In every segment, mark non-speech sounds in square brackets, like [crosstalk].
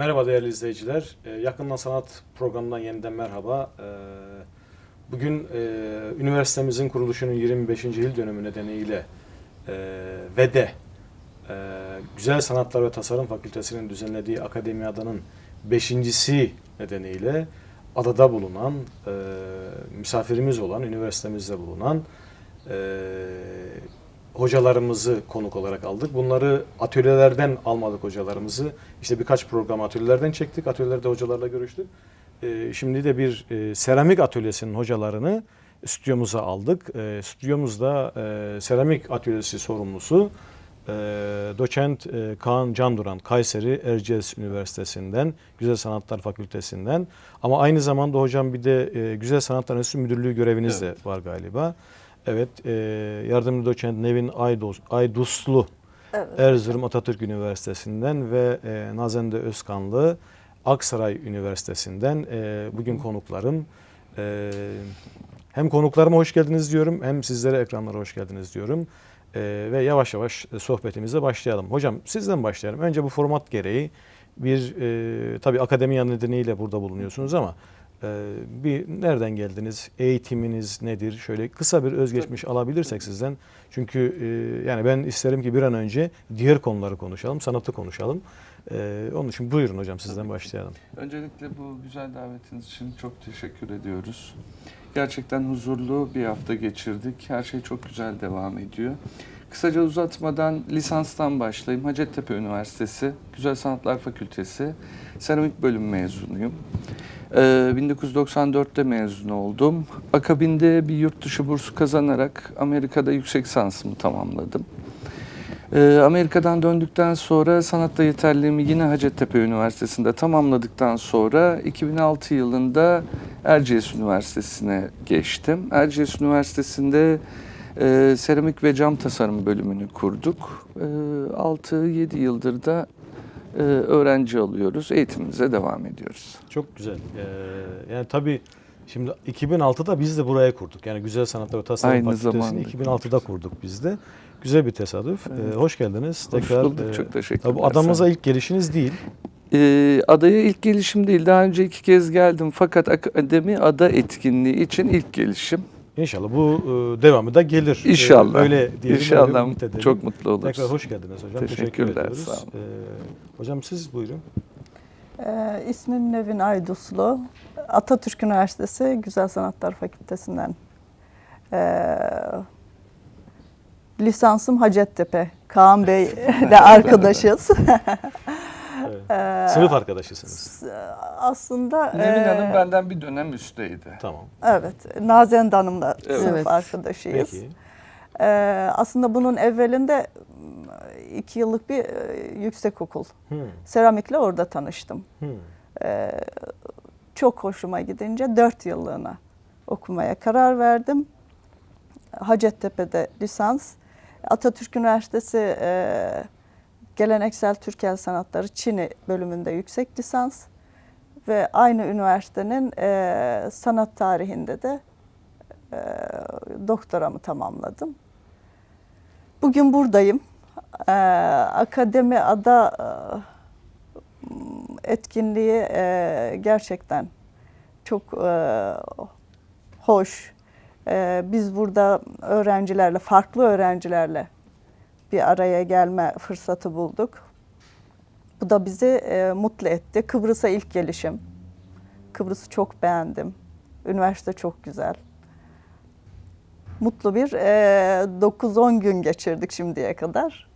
Merhaba değerli izleyiciler. Ee, Yakından Sanat programından yeniden merhaba. Ee, Bugün e, üniversitemizin kuruluşunun 25. yıl dönümü nedeniyle e, ve de e, Güzel Sanatlar ve Tasarım Fakültesi'nin düzenlediği Akademi Adanın beşincisi nedeniyle adada bulunan, misafirimiz olan, üniversitemizde bulunan hocalarımızı konuk olarak aldık. Bunları atölyelerden almadık hocalarımızı. İşte birkaç program atölyelerden çektik. Atölyelerde hocalarla görüştük. Ee, şimdi de bir e, seramik atölyesinin hocalarını stüdyomuza aldık. E, stüdyomuzda e, seramik atölyesi sorumlusu e, doçent e, Kaan Canduran Kayseri Erciyes Üniversitesi'nden Güzel Sanatlar Fakültesinden ama aynı zamanda hocam bir de e, Güzel Sanatlar Enstitüsü Müdürlüğü göreviniz de var galiba. Evet, e, yardımcı doçent Nevin Aydos, Ayduslu Evet. Erzurum Atatürk Üniversitesi'nden ve e, Nazende Özkanlı Aksaray Üniversitesi'nden e, bugün konuklarım. E, hem konuklarıma hoş geldiniz diyorum hem sizlere ekranlara hoş geldiniz diyorum. E, ve yavaş yavaş sohbetimize başlayalım. Hocam sizden başlayalım. Önce bu format gereği bir e, tabii akademiya nedeniyle burada bulunuyorsunuz ama bir nereden geldiniz? Eğitiminiz nedir? Şöyle kısa bir özgeçmiş alabilirsek sizden. Çünkü e, yani ben isterim ki bir an önce diğer konuları konuşalım, sanatı konuşalım. E, onun için buyurun hocam sizden başlayalım. Öncelikle bu güzel davetiniz için çok teşekkür ediyoruz. Gerçekten huzurlu bir hafta geçirdik. Her şey çok güzel devam ediyor. Kısaca uzatmadan lisanstan başlayayım. Hacettepe Üniversitesi Güzel Sanatlar Fakültesi Seramik Bölüm mezunuyum. Ee, 1994'te mezun oldum. Akabinde bir yurt dışı bursu kazanarak Amerika'da yüksek lisansımı tamamladım. Ee, Amerika'dan döndükten sonra sanatta yeterliğimi yine Hacettepe Üniversitesi'nde tamamladıktan sonra 2006 yılında Erciyes Üniversitesi'ne geçtim. Erciyes Üniversitesi'nde e, seramik ve cam tasarım bölümünü kurduk. E, 6-7 yıldır da e, öğrenci alıyoruz. Eğitimimize devam ediyoruz. Çok güzel. Ee, yani tabii şimdi 2006'da biz de buraya kurduk. Yani Güzel Sanatlar ve Tasarım Aynı Fakültesi'ni zamanda 2006'da kurduk biz de. Güzel bir tesadüf. Evet. Ee, hoş geldiniz. Hoş bulduk, çok teşekkürler, Tabii adamıza ilk gelişiniz değil. E, adaya ilk gelişim değil. Daha önce iki kez geldim fakat akademi ada etkinliği için ilk gelişim. İnşallah bu e, devamı da gelir. Ee, İnşallah. öyle diyelim. öyle İnşallah ümit edelim. çok mutlu oluruz. Tekrar hoş geldiniz hocam. Teşekkür Teşekkürler, ediyoruz. sağ olun. Ee, hocam siz buyurun. Ee, ismim Nevin Ayduslu. Atatürk Üniversitesi Güzel Sanatlar Fakültesinden. Ee, lisansım Hacettepe. Kaan Bey [laughs] ile arkadaşız. [laughs] Evet. Ee, Sınıf arkadaşısınız. Aslında Nevin e, Hanım benden bir dönem üstteydi. Tamam. Evet, Nazende Hanım'la Evet. sınıf Evet. arkadaşıyız. Peki. Ee, aslında bunun evvelinde iki yıllık bir e, yüksekokul. Hmm. Seramikle orada tanıştım. Hmm. Ee, çok hoşuma gidince dört yıllığına okumaya karar verdim. Hacettepe'de lisans. Atatürk Üniversitesi e, Geleneksel Türkel Sanatları Çini bölümünde yüksek lisans. Ve aynı üniversitenin e, sanat tarihinde de e, doktoramı tamamladım. Bugün buradayım. E, Akademi Ada e, etkinliği e, gerçekten çok e, hoş. E, biz burada öğrencilerle, farklı öğrencilerle bir araya gelme fırsatı bulduk. Bu da bizi e, mutlu etti. Kıbrıs'a ilk gelişim. Kıbrıs'ı çok beğendim. Üniversite çok güzel. Mutlu bir e, 9-10 gün geçirdik şimdiye kadar.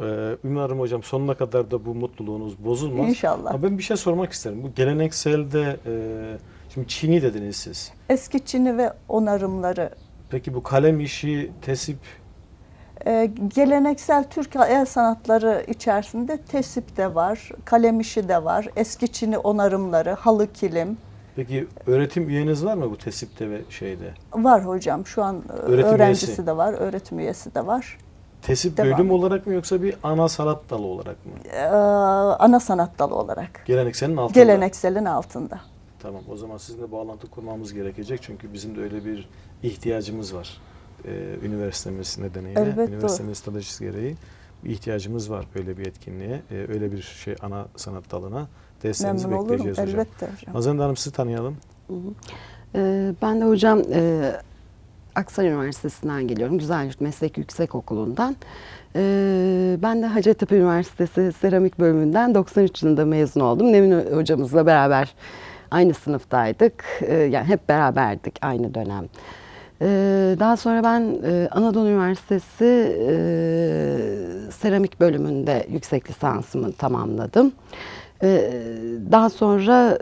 Ee, umarım hocam sonuna kadar da bu mutluluğunuz bozulmaz. İnşallah. Ama ben bir şey sormak isterim. Bu gelenekselde e, şimdi Çin'i dediniz siz. Eski Çin'i ve onarımları Peki bu kalem işi, tesip Ee, geleneksel Türk el sanatları içerisinde tesip de var, kalem işi de var, eski Çin'i onarımları, halı kilim Peki öğretim üyeniz var mı bu tesipte ve şeyde? var hocam. Şu an e, Öğretim öğrencisi üyesi. de var, öğretim üyesi de var. Tesip Devam. bölüm olarak mı yoksa bir ana sanat dalı olarak mı? Ee, ana sanat dalı olarak. Gelenekselin altında. Gelenekselin altında. Tamam o zaman sizinle bağlantı kurmamız gerekecek çünkü bizim de öyle bir ihtiyacımız var. Ee, üniversitemiz nedeniyle, Elbette. üniversitemizin stratejisi gereği. bir ihtiyacımız var böyle bir etkinliğe. E, öyle bir şey ana sanat dalına desteğinizi Memnun olurum bekleyeceğiz hocam. elbette hocam. Nazan Hanım sizi tanıyalım. Ee, Ben de hocam e, Aksaray Üniversitesi'nden geliyorum. Güzelyurt Meslek Yüksekokulu'ndan. Ee, Ben de Hacettepe Üniversitesi Seramik Bölümünden 93 yılında mezun oldum. Nemin hocamızla beraber aynı sınıftaydık. Ee, Yani hep beraberdik aynı dönem. Ee, Daha sonra ben e, Anadolu Üniversitesi e, Seramik Bölümünde yüksek lisansımı tamamladım. Ee, Daha sonra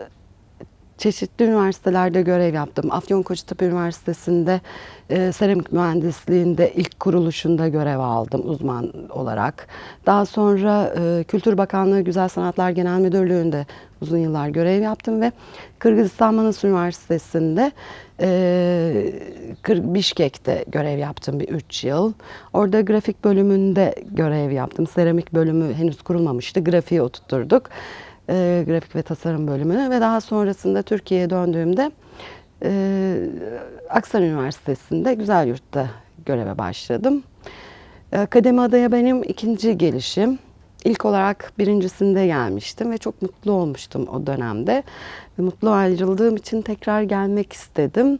çeşitli üniversitelerde görev yaptım. Afyonkarahisar Üniversitesi'nde e, seramik mühendisliğinde ilk kuruluşunda görev aldım uzman olarak. Daha sonra e, Kültür Bakanlığı Güzel Sanatlar Genel Müdürlüğü'nde uzun yıllar görev yaptım ve Kırgızistan Manas Üniversitesi'nde e, Bişkek'te görev yaptım bir 3 yıl. Orada grafik bölümünde görev yaptım. Seramik bölümü henüz kurulmamıştı. Grafiği oturtturduk e, grafik ve tasarım bölümünü ve daha sonrasında Türkiye'ye döndüğümde e, Aksaray Üniversitesi'nde Güzelyurt'ta göreve başladım. Akademi Adaya benim ikinci gelişim. İlk olarak birincisinde gelmiştim ve çok mutlu olmuştum o dönemde. Ve mutlu ayrıldığım için tekrar gelmek istedim.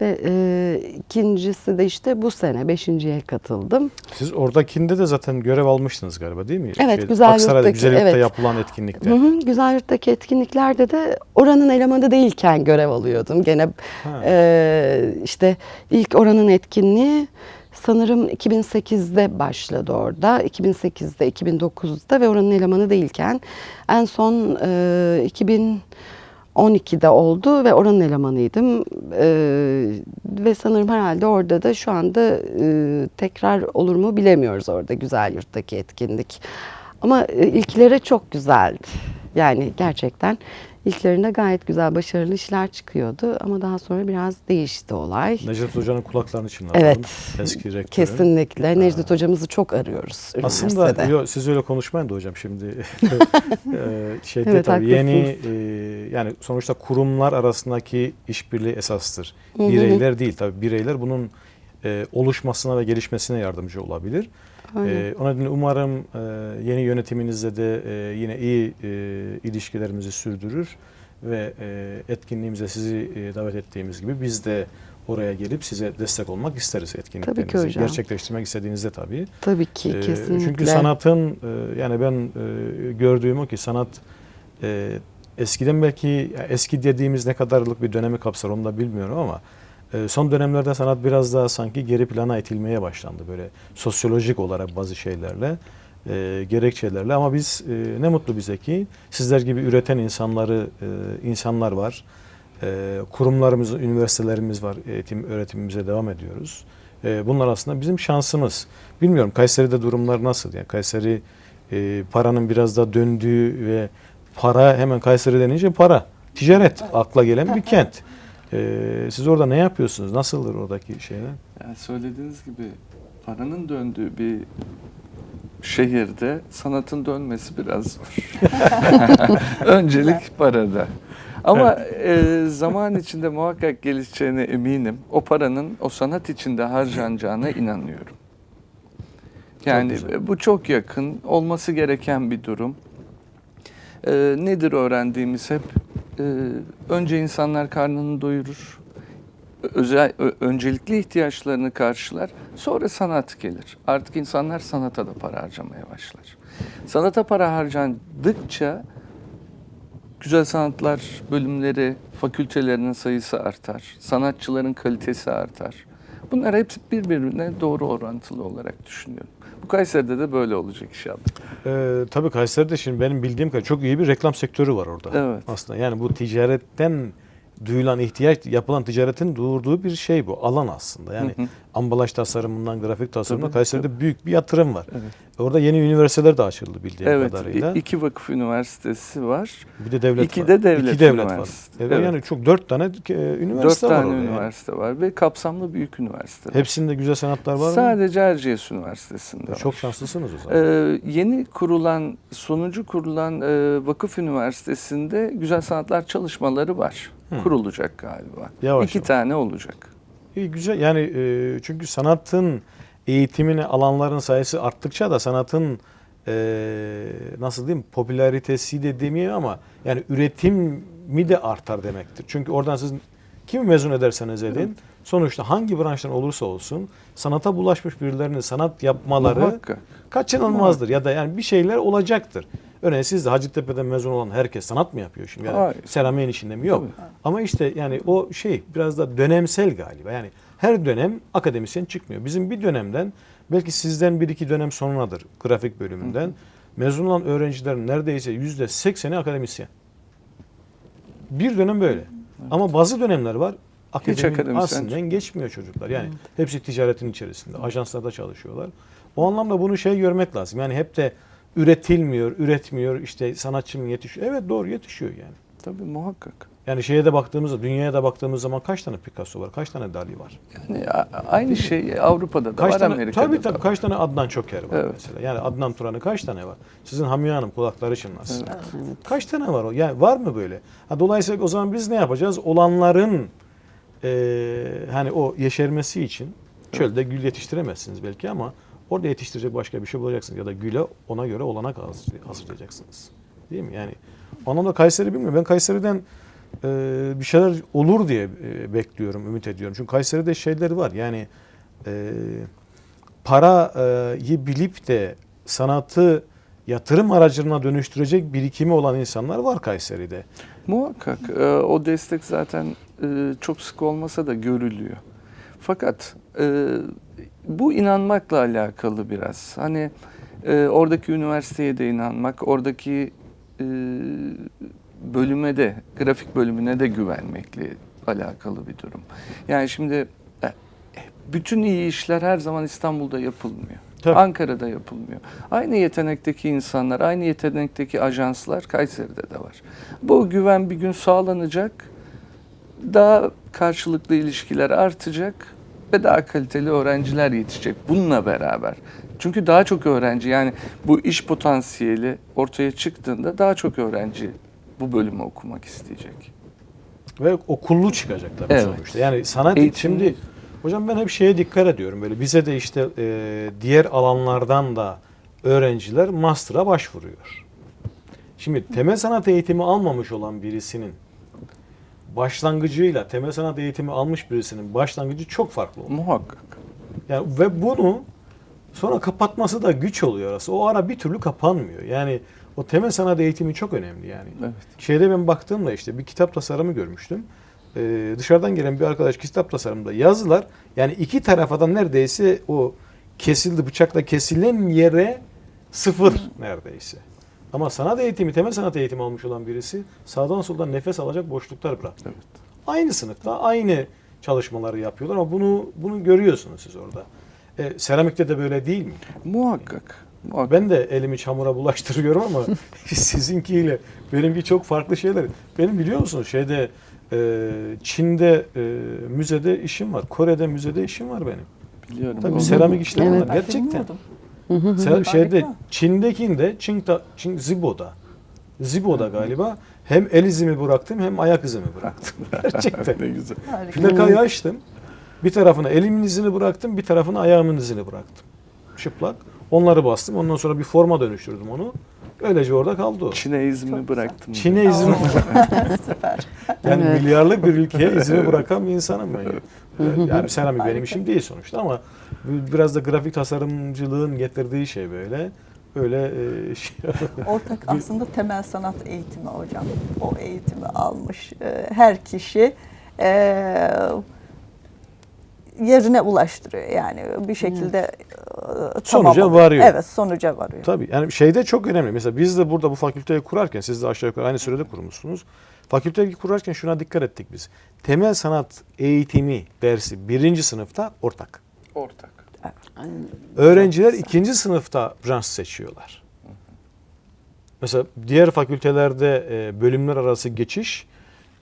Ve e, ikincisi de işte bu sene beşinciye katıldım. Siz oradakinde de zaten görev almıştınız galiba değil mi? Evet, Güzel Aksaray'da Yurt'taki, Güzel Yurt'ta evet. yapılan etkinlikte. Hı hı, Güzelyurt'taki etkinliklerde de oranın elemanı değilken görev alıyordum. Gene Ha. e, işte ilk oranın etkinliği sanırım 2008'de başladı orada. 2008'de, 2009'da ve oranın elemanı değilken en son e, 2012'de oldu ve oranın elemanıydım. E, ve sanırım herhalde orada da şu anda e, tekrar olur mu bilemiyoruz orada Güzelyurt'taki etkinlik. Ama e, ilkleri çok güzeldi. Yani gerçekten ilklerinde gayet güzel, başarılı işler çıkıyordu. Ama daha sonra biraz değişti olay. Necdet Hoca'nın kulaklarını çınlatalım. Evet, Eski rektörün. kesinlikle. Necdet hocamızı çok arıyoruz Aslında yo, siz öyle konuşmayın da hocam şimdi [laughs] şeyde Evet, tabii yeni eee, yani sonuçta kurumlar arasındaki işbirliği esastır. Bireyler değil tabii bireyler bunun eee, oluşmasına ve gelişmesine yardımcı olabilir. Eee o nedenle umarım eee, yeni yönetiminizle de eee, yine iyi eee, ilişkilerimizi sürdürür ve eee, etkinliğimize sizi eee, davet ettiğimiz gibi biz de oraya gelip size destek olmak isteriz etkinliklerinizi. hocam. Gerçekleştirmek istediğinizde tabii. Tabii ki, Ee, kesinlikle. Çünkü sanatın e, yani ben e, gördüğüm o ki sanat e, eskiden belki eski dediğimiz ne kadarlık bir dönemi kapsar onu da bilmiyorum ama e, son dönemlerde sanat biraz daha sanki geri plana itilmeye başlandı böyle sosyolojik olarak bazı şeylerle e, gerekçelerle ama biz e, ne mutlu bize ki sizler gibi üreten insanları e, insanlar var. E, kurumlarımız, üniversitelerimiz var. Eğitim, öğretimimize devam ediyoruz. E, bunlar aslında bizim şansımız. Bilmiyorum Kayseri'de durumlar nasıl? Yani Kayseri e, paranın biraz da döndüğü ve para hemen Kayseri denince para. Ticaret akla gelen bir kent. E, siz orada ne yapıyorsunuz? Nasıldır oradaki şeyler? Yani söylediğiniz gibi paranın döndüğü bir şehirde sanatın dönmesi biraz zor. [laughs] Öncelik parada. Ama e, zaman içinde muhakkak gelişeceğine eminim. O paranın o sanat içinde harcanacağına inanıyorum. Yani e, bu çok yakın, olması gereken bir durum. E, nedir öğrendiğimiz hep? E, önce insanlar karnını doyurur, özel öncelikli ihtiyaçlarını karşılar. Sonra sanat gelir. Artık insanlar sanata da para harcamaya başlar. Sanata para harcandıkça güzel sanatlar bölümleri, fakültelerinin sayısı artar. Sanatçıların kalitesi artar. Bunlar hepsi birbirine doğru orantılı olarak düşünüyorum. Bu Kayseri'de de böyle olacak inşallah. E, tabii Kayseri'de şimdi benim bildiğim kadar çok iyi bir reklam sektörü var orada. Evet. Aslında yani bu ticaretten duyulan ihtiyaç, yapılan ticaretin doğurduğu bir şey bu. Alan aslında. Yani Hı hı. ambalaj tasarımından grafik tasarımına Tabii, Kayseri'de büyük bir yatırım var. Evet. Orada yeni üniversiteler de açıldı bildiğim Evet, kadarıyla. i- iki vakıf üniversitesi var. bir de devlet iki var. de devlet İki devlet var. Evet, Evet. Yani çok dört tane e, Dört üniversite var tane orada. yani. üniversite var ve kapsamlı büyük üniversiteler. Hepsinde güzel sanatlar var mı? Sadece Erciyes Üniversitesi'nde var. Çok şanslısınız o zaman. Ee, yeni kurulan, sonucu kurulan e, vakıf üniversitesinde güzel sanatlar çalışmaları var. Hı. Kurulacak galiba. Yavaş İki yavaş. tane olacak. İyi güzel yani e, çünkü sanatın eğitimini alanların sayısı arttıkça da sanatın e, nasıl diyeyim popülaritesi de demeyeyim ama yani üretimi de artar demektir. Çünkü oradan siz kimi mezun ederseniz edin sonuçta hangi branştan olursa olsun sanata bulaşmış birilerinin sanat yapmaları Muhakkak. kaçınılmazdır ya da yani bir şeyler olacaktır. Örneğin siz de Hacettepe'den mezun olan herkes sanat mı yapıyor şimdi? Yani Hayır. seramiğin içinde mi? Yok. Tabii. Ama işte yani o şey biraz da dönemsel galiba. Yani her dönem akademisyen çıkmıyor. Bizim bir dönemden belki sizden bir iki dönem sonradır grafik bölümünden mezun olan öğrencilerin neredeyse yüzde sekseni akademisyen. Bir dönem böyle. Ama bazı dönemler var. Akademi aslında geçmiyor çocuklar. Yani hepsi ticaretin içerisinde. Ajanslarda çalışıyorlar. O anlamda bunu şey görmek lazım. Yani hep de üretilmiyor, üretmiyor, işte sanatçı mı yetişiyor? Evet doğru yetişiyor yani. Tabii muhakkak. Yani şeye de baktığımızda, dünyaya da baktığımız zaman kaç tane Picasso var, kaç tane Dali var? Yani aynı şey Avrupa'da da Kaç var, tane, Amerika'da tabii da tabii var. kaç tane Adnan Çoker var Evet. mesela. Yani Adnan Turan'ı kaç tane var? Sizin Hamiye Hanım kulakları çınlasın. Evet. Kaç tane var o? Yani var mı böyle? Ha, dolayısıyla o zaman biz ne yapacağız? Olanların eee, hani o yeşermesi için çölde gül yetiştiremezsiniz belki ama orada yetiştirecek başka bir şey bulacaksınız ya da güle ona göre olanak hazır- hazırlayacaksınız. Değil mi? Yani anlamda Kayseri bilmiyorum. Ben Kayseri'den eee, bir şeyler olur diye eee, bekliyorum, ümit ediyorum. Çünkü Kayseri'de şeyler var. Yani eee parayı bilip de sanatı yatırım aracına dönüştürecek birikimi olan insanlar var Kayseri'de. Muhakkak e, o destek zaten e, çok sık olmasa da görülüyor. Fakat e, bu inanmakla alakalı biraz. Hani e, oradaki üniversiteye de inanmak, oradaki e, bölüme de, grafik bölümüne de güvenmekle alakalı bir durum. Yani şimdi e, bütün iyi işler her zaman İstanbul'da yapılmıyor. Tabii. Ankara'da yapılmıyor. Aynı yetenekteki insanlar, aynı yetenekteki ajanslar Kayseri'de de var. Bu güven bir gün sağlanacak. Daha karşılıklı ilişkiler artacak ve daha kaliteli öğrenciler yetişecek bununla beraber. Çünkü daha çok öğrenci yani bu iş potansiyeli ortaya çıktığında daha çok öğrenci bu bölümü okumak isteyecek. Ve okullu çıkacak tabii Evet. sonuçta. Yani sanat Eğitim- şimdi hocam ben hep şeye dikkat ediyorum böyle bize de işte e, diğer alanlardan da öğrenciler master'a başvuruyor. Şimdi temel sanat eğitimi almamış olan birisinin başlangıcıyla temel sanat eğitimi almış birisinin başlangıcı çok farklı oluyor. Muhakkak. Yani ve bunu sonra kapatması da güç oluyor arası. O ara bir türlü kapanmıyor. Yani o temel sanat eğitimi çok önemli yani. Evet. Şeyde ben baktığımda işte bir kitap tasarımı görmüştüm. Ee, dışarıdan gelen bir arkadaş kitap tasarımında yazılar yani iki tarafadan neredeyse o kesildi bıçakla kesilen yere sıfır neredeyse. Ama sanat eğitimi, temel sanat eğitimi almış olan birisi sağdan soldan nefes alacak boşluklar bıraktı. Evet. Aynı sınıfta aynı çalışmaları yapıyorlar ama bunu bunu görüyorsunuz siz orada. E, seramikte de böyle değil mi? Muhakkak. Muhakkak. Ben de elimi çamura bulaştırıyorum ama [laughs] sizinkiyle benimki çok farklı şeyler. Benim biliyor musunuz şeyde e, Çin'de e, müzede işim var. Kore'de müzede işim var benim. biliyorum. Tabii seramik işlerim Evet. var gerçekten. Bilmiyordum. Se- şeyde. Çin'dekinde Çin, ta, Çin Zibo'da Zibo'da galiba hem el izimi bıraktım hem ayak izimi bıraktım. [laughs] Gerçekten. ne güzel. Plakayı açtım. Bir tarafına elimin izini bıraktım, bir tarafına ayağımın izini bıraktım. Çıplak. Onları bastım. Ondan sonra bir forma dönüştürdüm onu. Öylece orada kaldı o. Çin'e izimi Çok bıraktım. Çin'e izimi [laughs] Süper. Yani Evet. milyarlık bir ülkeye izini bırakan bir insanım ben. Yani seramik benim işim değil sonuçta ama biraz da grafik tasarımcılığın getirdiği şey böyle. Öyle e, şey. [laughs] Ortak aslında temel sanat eğitimi hocam. O eğitimi almış e, her kişi e, yerine ulaştırıyor. Yani bir şekilde e, Sonuca varıyor. Evet sonuca varıyor. Tabii yani şeyde çok önemli. Mesela biz de burada bu fakülteyi kurarken siz de aşağı yukarı aynı sürede kurmuşsunuz. Fakülteyi kurarken şuna dikkat ettik biz. Temel sanat eğitimi dersi birinci sınıfta ortak. Ortak. Öğrenciler ikinci sınıfta branş seçiyorlar. Mesela diğer fakültelerde e, bölümler arası geçiş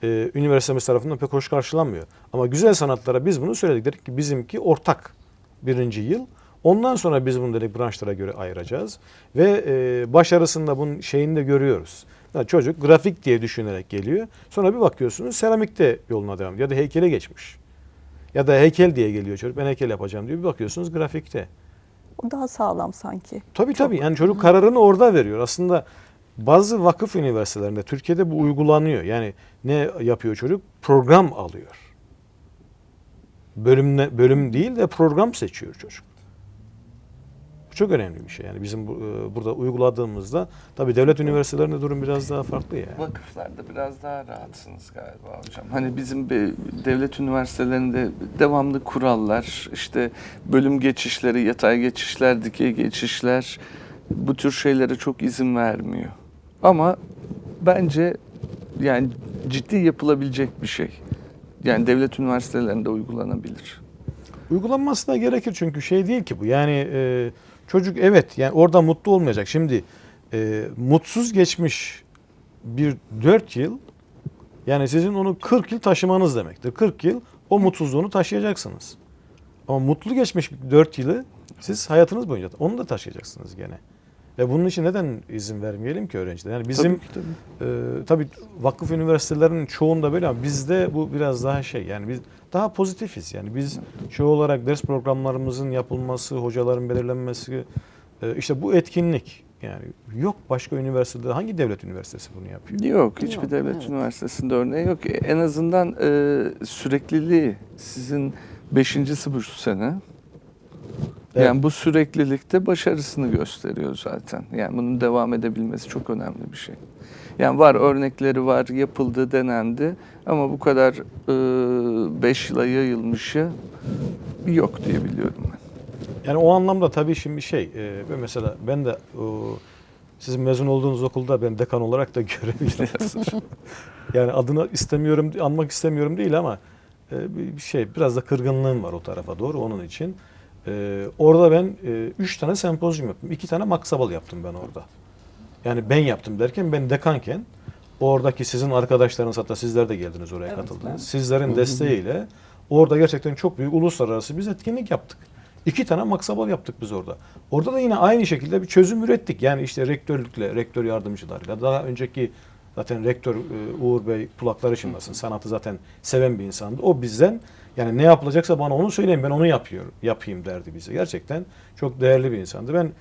e, üniversitemiz tarafından pek hoş karşılanmıyor. Ama güzel sanatlara biz bunu söyledik. Dedik ki bizimki ortak birinci yıl. Ondan sonra biz bunu dedik branşlara göre ayıracağız. Ve e, başarısında bunun şeyini de görüyoruz. Yani çocuk grafik diye düşünerek geliyor. Sonra bir bakıyorsunuz seramikte yoluna devam ediyor. Ya da heykele geçmiş. Ya da heykel diye geliyor çocuk. Ben heykel yapacağım diyor. Bir bakıyorsunuz grafikte. O daha sağlam sanki. Tabii tabii. Yani çocuk kararını orada veriyor. Aslında bazı vakıf üniversitelerinde Türkiye'de bu uygulanıyor. Yani ne yapıyor çocuk? Program alıyor. Bölüm ne- bölüm değil de program seçiyor çocuk. Bu çok önemli bir şey. Yani bizim bu, e, burada uyguladığımızda tabii devlet üniversitelerinde durum biraz daha farklı yani. Vakıflarda biraz daha rahatsınız galiba hocam. Hani bizim bir devlet üniversitelerinde devamlı kurallar, işte bölüm geçişleri, yatay geçişler, dikey geçişler bu tür şeylere çok izin vermiyor. Ama bence yani ciddi yapılabilecek bir şey. Yani devlet üniversitelerinde uygulanabilir. Uygulanması da gerekir çünkü şey değil ki bu. Yani e, çocuk evet yani orada mutlu olmayacak. Şimdi e, mutsuz geçmiş bir 4 yıl yani sizin onu 40 yıl taşımanız demektir. 40 yıl o mutsuzluğunu taşıyacaksınız. Ama mutlu geçmiş 4 yılı siz hayatınız boyunca onu da taşıyacaksınız gene. Ve bunun için neden izin vermeyelim ki öğrenciler? Yani bizim Tabii ki, tabii. ee, tabii vakıf üniversitelerinin çoğunda böyle ama bizde bu biraz daha şey yani biz daha pozitifiz yani biz şu olarak ders programlarımızın yapılması, hocaların belirlenmesi e, işte bu etkinlik yani yok başka üniversitede hangi devlet üniversitesi bunu yapıyor? Yok, hiçbir Yok, devlet evet. üniversitesinde örneği yok. En azından e, sürekliliği sizin 5. sınıf sene. Evet. Yani bu süreklilikte başarısını gösteriyor zaten. Yani bunun devam edebilmesi çok önemli bir şey. Yani var örnekleri var, yapıldı, denendi ama bu kadar 5 yıla yayılmışı yok diye biliyorum ben. Yani o anlamda tabii şimdi şey e, mesela ben de o, sizin mezun olduğunuz okulda ben dekan olarak da [laughs] görev [laughs] yani adını istemiyorum, anmak istemiyorum değil ama e, bir şey biraz da kırgınlığım var o tarafa doğru onun için. E, orada ben e, üç tane sempozyum yaptım. iki tane maksabal yaptım ben orada. Yani ben yaptım derken ben dekanken oradaki sizin arkadaşlarınız hatta sizler de geldiniz oraya Evet, katıldınız. ben. Sizlerin desteğiyle orada gerçekten çok büyük uluslararası bir etkinlik yaptık. İki tane maksabal yaptık biz orada. Orada da yine aynı şekilde bir çözüm ürettik. Yani işte rektörlükle, rektör yardımcılarıyla daha önceki zaten rektör e, Uğur Bey kulakları çınlasın. Sanatı zaten seven bir insandı. O bizden yani ne yapılacaksa bana onu söyleyin ben onu yapıyorum, yapayım derdi bize. Gerçekten çok değerli bir insandı. Ben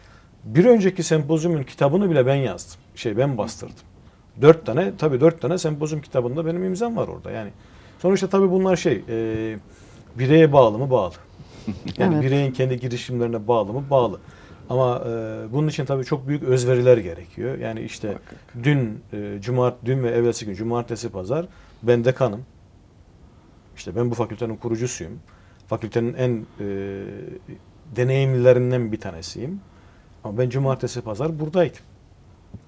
bir önceki sempozyumun kitabını bile ben yazdım. Şey ben bastırdım. Dört tane tabii dört tane sempozyum kitabında benim imzam var orada. Yani sonuçta tabii bunlar şey e, bireye bağlı mı bağlı. Yani Evet. bireyin kendi girişimlerine bağlı mı bağlı. Ama e, bunun için tabii çok büyük özveriler gerekiyor. Yani işte Muhakkak. dün e, cumart dün ve evvelsi gün cumartesi pazar ben dekanım. İşte ben bu fakültenin kurucusuyum. Fakültenin en e, deneyimlilerinden bir tanesiyim. Ama ben cumartesi pazar buradaydım.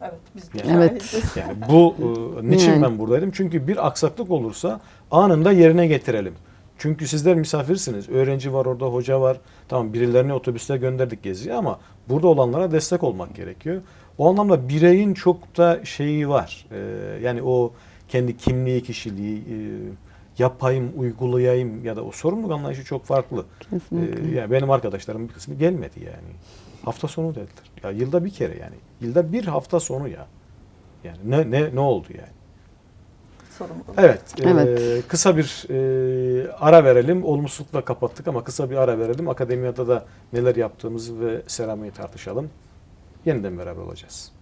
Evet biz de Yani- Evet. Yani bu e, niçin Yani. ben buradaydım? Çünkü bir aksaklık olursa anında yerine getirelim. Çünkü sizler misafirsiniz. Öğrenci var orada, hoca var. Tamam birilerini otobüste gönderdik geziye ama burada olanlara destek olmak gerekiyor. O anlamda bireyin çok da şeyi var. E, yani o kendi kimliği, kişiliği, e, yapayım, uygulayayım ya da o sorumluluk anlayışı çok farklı. Kesinlikle. E, yani benim arkadaşlarım bir kısmı gelmedi yani. Hafta sonu dediler. Ya yılda bir kere yani. Yılda bir hafta sonu ya. Yani ne ne ne oldu yani? Sorumluluk. Evet. e, Evet. kısa bir e, ara verelim. Olumsuzlukla kapattık ama kısa bir ara verelim. Akademiyada da neler yaptığımızı ve seramiği tartışalım. Yeniden beraber olacağız.